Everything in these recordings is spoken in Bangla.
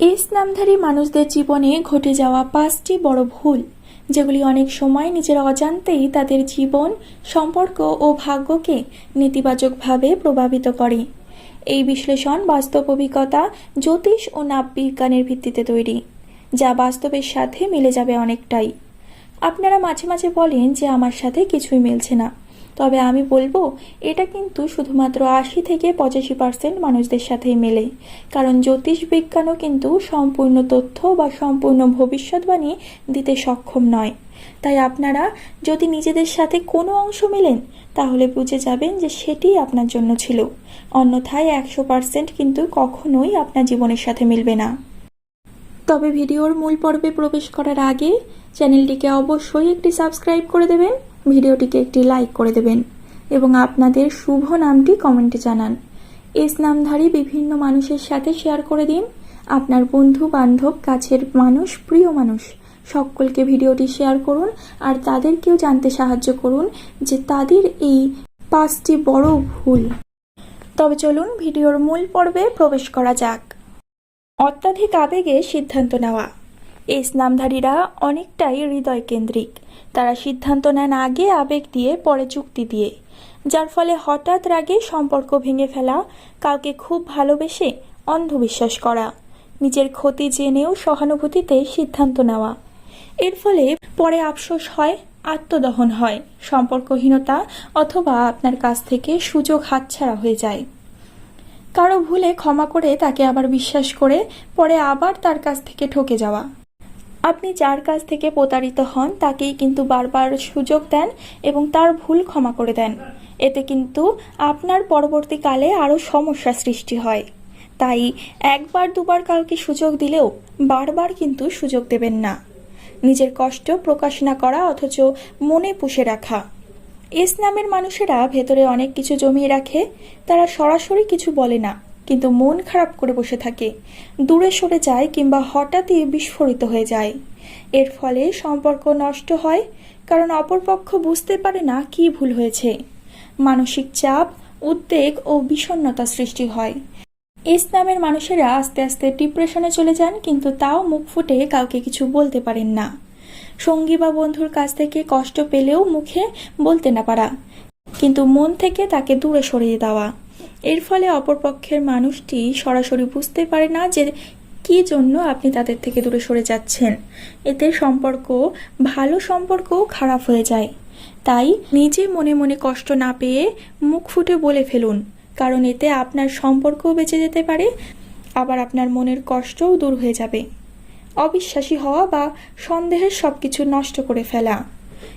এস নামধারী মানুষদের জীবনে ঘটে যাওয়া পাঁচটি বড় ভুল, যেগুলি অনেক সময় নিজের অজান্তেই তাদের জীবন, সম্পর্ক ও ভাগ্যকে নেতিবাচকভাবে প্রভাবিত করে। এই বিশ্লেষণ বাস্তব অভিজ্ঞতা জ্যোতিষ ও নাববিজ্ঞানের ভিত্তিতে তৈরি, যা বাস্তবের সাথে মিলে যাবে অনেকটাই। আপনারা মাঝে মাঝে বলেন যে আমার সাথে কিছুই মিলছে না। তবে আমি বলব, এটা কিন্তু শুধুমাত্র আশি থেকে পঁচাশি পার্সেন্ট মানুষদের সাথেই মেলে। কারণ জ্যোতিষ বিজ্ঞানও কিন্তু সম্পূর্ণ তথ্য বা সম্পূর্ণ ভবিষ্যৎবাণী দিতে সক্ষম নয়। তাই আপনারা যদি নিজেদের সাথে কোনো অংশ মেলেন, তাহলে বুঝে যাবেন যে সেটি আপনার জন্য ছিল। অন্যথায় একশো পার্সেন্ট কিন্তু কখনোই আপনার জীবনের সাথে মিলবে না। তবে ভিডিওর মূল পর্বে প্রবেশ করার আগে চ্যানেলটিকে অবশ্যই একটি সাবস্ক্রাইব করে দেবেন। ভিডিওটিকে একটি লাইক করে দেবেন এবং আপনাদের শুভ নামটি কমেন্টে জানান। এস নামধারী বিভিন্ন মানুষের সাথে শেয়ার করে দিন। আপনার বন্ধু, বান্ধব, কাছের মানুষ, প্রিয় মানুষ, সকলকে ভিডিওটি শেয়ার করুন আর তাদেরকেও জানতে সাহায্য করুন যে তাদের এই পাঁচটি বড় ভুল। তবে চলুন ভিডিওর মূল পর্বে প্রবেশ করা যাক। অত্যাধিক আবেগে সিদ্ধান্ত নেওয়া। এস নামধারীরা অনেকটাই হৃদয় কেন্দ্রিক তারা সিদ্ধান্ত নেন আগে আবেগ দিয়ে, পরে চুক্তি দিয়ে। যার ফলে হঠাৎ রাগে সম্পর্ক ভেঙে ফেলা, কাউকে খুব ভালোবেসে অন্ধবিশ্বাস করা, নিজের ক্ষতি জেনেও সহানুভূতিতে সিদ্ধান্ত নেওয়া। এর ফলে পরে আফসোস হয়, আত্মদহন হয়, সম্পর্কহীনতা অথবা আপনার কাছ থেকে সুযোগ হাতছাড়া হয়ে যায়। কারও ভুলে ক্ষমা করে তাকে আবার বিশ্বাস করে, পরে আবার তার কাছ থেকে ঠকে যাওয়া। আপনি যার কাছ থেকে প্রতারিত হন, তাকেই কিন্তু বারবার সুযোগ দেন এবং তার ভুল ক্ষমা করে দেন। এতে কিন্তু আপনার পরবর্তীকালে আরও সমস্যা সৃষ্টি হয়। তাই একবার, দুবার কাউকে সুযোগ দিলেও বারবার কিন্তু সুযোগ দেবেন না। নিজের কষ্ট প্রকাশ না করা অথচ মনে পুষে রাখা। ইসলামের মানুষেরা ভেতরে অনেক কিছু জমিয়ে রাখে, তারা সরাসরি কিছু বলে না। কিন্তু মন খারাপ করে বসে থাকে। দূরে সরে যায় কিংবা হঠাৎই বিস্ফোরিত হয়ে যায়। এর ফলে সম্পর্ক নষ্ট হয়, কারণ অপরপক্ষ বুঝতে পারে না কি ভুল হয়েছে। মানসিক চাপ, উদ্বেগ ও বিষণ্ণতা সৃষ্টি হয়। ইসলামের মানুষেরা আস্তে আস্তে ডিপ্রেশনে চলে যান, কিন্তু তাও মুখ ফুটে কাউকে কিছু বলতে পারেন না। সঙ্গী বা বন্ধুর কাছ থেকে কষ্ট পেলেও মুখে বলতে না পারা, কিন্তু মন থেকে তাকে দূরে সরিয়ে দেওয়া। এর ফলে অপরপক্ষের মানুষটি সরাসরি বুঝতে পারে না যে কি জন্য আপনি তাদের থেকে দূরে সরে যাচ্ছেন। এতে সম্পর্ক, ভালো সম্পর্কও খারাপ হয়ে যায়। তাই নিজে মনে মনে কষ্ট না পেয়ে মুখ ফুটে বলে ফেলুন, কারণ এতে আপনার সম্পর্কও বেঁচে যেতে পারে, আবার আপনার মনের কষ্টও দূর হয়ে যাবে। অবিশ্বাসী হওয়া বা সন্দেহের সব কিছু নষ্ট করে ফেলা।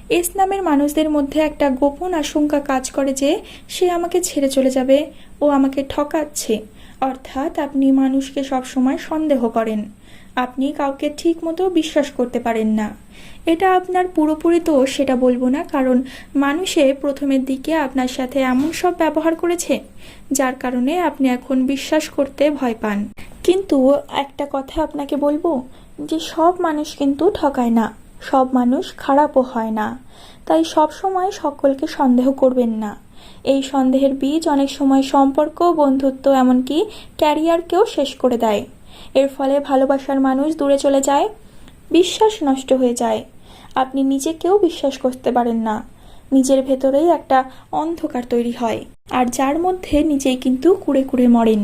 এস নামের মানুষদের মধ্যে একটা গোপন আশঙ্কা কাজ করে যে সে আমাকে ছেড়ে চলে যাবে ও আমাকে ঠকাচ্ছে। অর্থাৎ আপনি মানুষকে সবসময় সন্দেহ করেন। আপনি কাউকে ঠিক মতো বিশ্বাস করতে পারেন না। এটা আপনার পুরোপুরি তো সেটা বলব না, কারণ মানুষে প্রথমের দিকে আপনার সাথে এমন সব ব্যবহার করেছে, যার কারণে আপনি এখন বিশ্বাস করতে ভয় পান। কিন্তু একটা কথা আপনাকে বলব, যে সব মানুষ কিন্তু ঠকায় না। সব মানুষ খারাপও হয় না। তাই সব সময় সকলকে সন্দেহ করবেন না। এই সন্দেহের বীজ অনেক সময় সম্পর্ক, বন্ধুত্ব, এমনকি ক্যারিয়ারকেও শেষ করে দেয়। এর ফলে ভালোবাসার মানুষ দূরে চলে যায়, বিশ্বাস নষ্ট হয়ে যায়। আপনি নিজেকেও বিশ্বাস করতে পারেন না। নিজের ভেতরেই একটা অন্ধকার তৈরি হয়, আর যার মধ্যে নিজেই কিন্তু কুড়ে কুড়ে মরেন।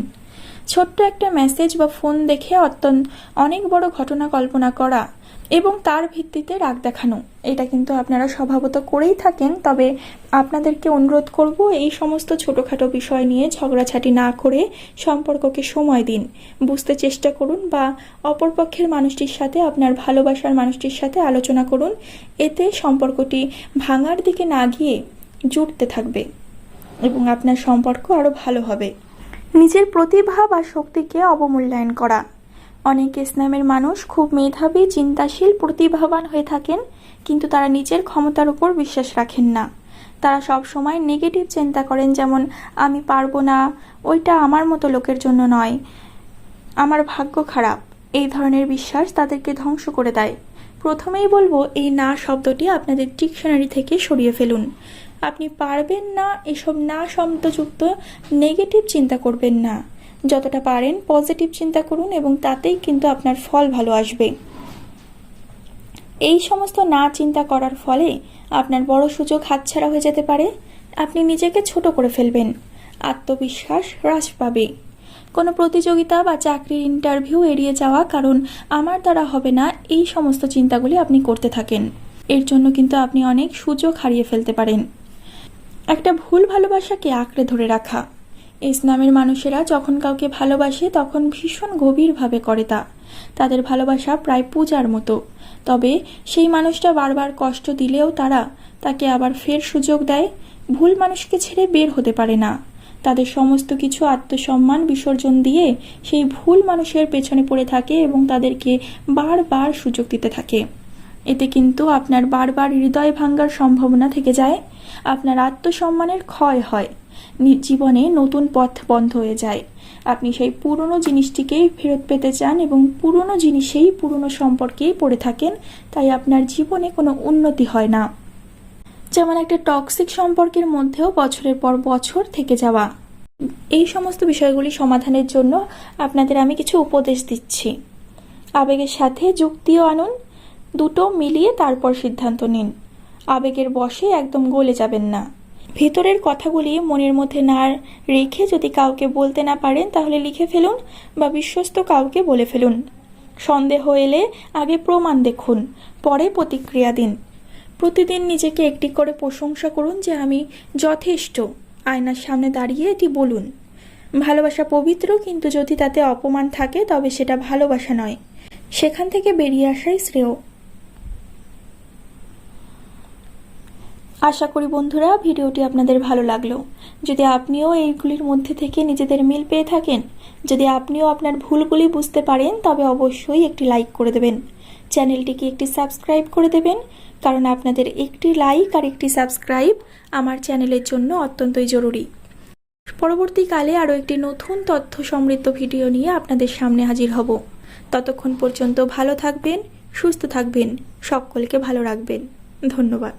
ছোট্ট একটা মেসেজ বা ফোন দেখে অত্যন্ত, অনেক বড় ঘটনা কল্পনা করা এবং তার ভিত্তিতে রাগ দেখানো। এটা কিন্তু আপনারা স্বভাবত করেই থাকেন, তবে আপনাদেরকে অনুরোধ করব এই সমস্ত ছোটোখাটো বিষয় নিয়ে ঝগড়াঝাটি না করে সম্পর্ককে সময় দিন। বুঝতে চেষ্টা করুন বা অপরপক্ষের মানুষটির সাথে, আপনার ভালোবাসার মানুষটির সাথে আলোচনা করুন। এতে সম্পর্কটি ভাঙার দিকে না গিয়ে জুড়তে থাকবে এবং আপনার সম্পর্ক আরও ভালো হবে। নিজের প্রতিভা বা শক্তিকে অবমূল্যায়ন করা। অনেক ইসলামের মানুষ খুব মেধাবী, চিন্তাশীল, প্রতিভাবান হয়ে থাকেন, কিন্তু তারা নিজের ক্ষমতার উপর বিশ্বাস রাখেন না। তারা সব সময় নেগেটিভ চিন্তা করেন, যেমন, আমি পারব না, ওইটা আমার মতো লোকের জন্য নয়। আমার ভাগ্য খারাপ। এই ধরনের বিশ্বাস তাদেরকে ধ্বংস করে দেয়। প্রথমেই বলব, এই না শব্দটি আপনাদের ডিকশনারি থেকে সরিয়ে ফেলুন। আপনি পারবেন না, এসব না শব্দযুক্ত নেগেটিভ চিন্তা করবেন না। যতটা পারেন পজিটিভ চিন্তা করুন এবং তাতেই কিন্তু আপনার ফল ভালো আসবে। এই সমস্ত না চিন্তা করার ফলে আপনার বড় সুযোগ হাতছাড়া হয়ে যেতে পারে। আপনি নিজেকে ছোট করে ফেলবেন। আত্মবিশ্বাস হ্রাস পাবে। কোনো প্রতিযোগিতা বা চাকরির ইন্টারভিউ এড়িয়ে যাওয়া কারণ আমার দ্বারা হবে না, এই সমস্ত চিন্তাগুলি আপনি করতে থাকেন। এর জন্য কিন্তু আপনি অনেক সুযোগ হারিয়ে ফেলতে পারেন। একটা ভুল ভালোবাসাকে আঁকড়ে ধরে রাখা। ইসলামের মানুষেরা যখন কাউকে ভালোবাসে, তখন ভীষণ গভীরভাবে করে তা। তাদের ভালোবাসা প্রায় পূজার মতো। তবে সেই মানুষটা বারবার কষ্ট দিলেও তারা তাকে আবার ফের সুযোগ দেয়, ভুল মানুষকে ছেড়ে বের হতে পারে না। তাদের সমস্ত কিছু আত্মসম্মান বিসর্জন দিয়ে সেই ভুল মানুষের পেছনে পড়ে থাকে এবং তাদেরকে বারবার সুযোগ দিতে থাকে। এতে কিন্তু আপনার বারবার হৃদয় ভাঙ্গার সম্ভাবনা থেকে যায়, আপনার আত্মসম্মানের ক্ষয় হয় জীবনে নতুন পথ বন্ধ হয়ে যায়। আপনি সেই পুরনো জিনিসটিকেই ফেরত পেতে চান এবং পুরনো জিনিসেই পুরনো সম্পর্কেই পড়ে থাকেন, তাই আপনার জীবনে কোনো উন্নতি হয় না। যেমন একটা টক্সিক সম্পর্কের মধ্যেও বছরের পর বছর থেকে যাওয়া। এই সমস্ত বিষয়গুলি সমাধানের জন্য আপনাদের আমি কিছু উপদেশ দিচ্ছি। আবেগের সাথে যুক্তিও আনুন দুটো মিলিয়ে তারপর সিদ্ধান্ত নিন। আবেগের বশে একদম গলে যাবেন না। ভেতরের কথাগুলি মনের মধ্যে না রেখে যদি কাউকে বলতে না পারেন, তাহলে লিখে ফেলুন বা বিশ্বস্ত কাউকে বলে ফেলুন। সন্দেহ এলে আগে প্রমাণ দেখুন, পরে প্রতিক্রিয়া দিন। প্রতিদিন নিজেকে একটি করে প্রশংসা করুন যে আমি যথেষ্ট। আয়নার সামনে দাঁড়িয়ে এটি বলুন। ভালোবাসা পবিত্র, কিন্তু যদি তাতে অপমান থাকে, তবে সেটা ভালোবাসা নয়। সেখান থেকে বেরিয়ে আসাই শ্রেয়। আশা করি বন্ধুরা ভিডিওটি আপনাদের ভালো লাগল। যদি আপনিও এইগুলির মধ্যে থেকে নিজেদের মিল পেয়ে থাকেন, যদি আপনিও আপনার ভুলগুলি বুঝতে পারেন, তবে অবশ্যই একটি লাইক করে দেবেন। চ্যানেলটিকে একটি সাবস্ক্রাইব করে দেবেন, কারণ আপনাদের একটি লাইক আর একটি সাবস্ক্রাইব আমার চ্যানেলের জন্য অত্যন্তই জরুরি। পরবর্তীকালে আরও একটি নতুন তথ্য সমৃদ্ধ ভিডিও নিয়ে আপনাদের সামনে হাজির হব। ততক্ষণ পর্যন্ত ভালো থাকবেন, সুস্থ থাকবেন, সকলকে ভালো রাখবেন। ধন্যবাদ।